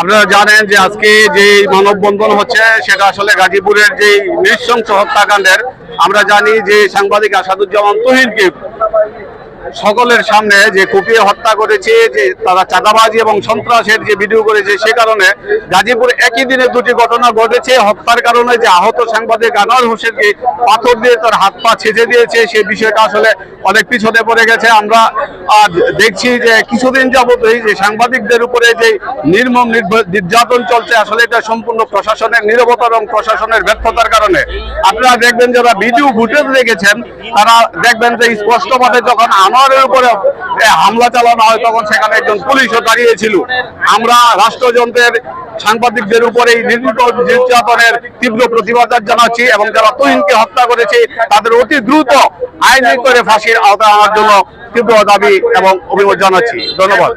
আপনারা জানেন যে আজকে যে মানববন্ধন হচ্ছে, সেটা আসলে গাজীপুরের যে নৃশংস হত্যাকাণ্ডের, আমরা জানি যে সাংবাদিক আসাদুজ্জামান তুহিনকে সকলের সামনে যে কুপিয়ে হত্যা করেছে, যে তারা চাঁদাবাজি এবং সন্ত্রাসের যে ভিডিও করেছে সে কারণে গাজীপুর একই দিনে দুটি ঘটনা ঘটেছে। হত্যার কারণে যে আহত সাংবাদিক আনোয়ার হোসেনকে পাথর দিয়ে তার হাত পা ছেঁচে দিয়েছে সেই বিষয়টা আসলে অনেক পিছনে পড়ে গেছে। আমরা দেখছি যে কিছুদিন যাবতই যে সাংবাদিকদের উপরে যে নির্মম নির্যাতন চলছে, আসলে এটা সম্পূর্ণ প্রশাসনের নিরবতা এবং প্রশাসনের ব্যর্থতার কারণে। আপনারা দেখবেন যারা ভিডিও ফুটেজ দেখেছেন তারা দেখবেন যে স্পষ্টভাবে যখন আনোয়ারের উপরে হামলা চালানো হয়, তখন সেখানে একজন পুলিশও দাঁড়িয়েছিল। আমরা রাষ্ট্রযন্ত্রের সাংবাদিকদের উপরে নির্যাতনের তীব্র প্রতিবাদ জানাচ্ছি এবং যারা তুহিনকে হত্যা করেছে, তাদের অতি দ্রুত আইনি করে ফাঁসির আওতায় আনার জন্য তীব্র দাবি এবং অভিমত জানাচ্ছি। ধন্যবাদ।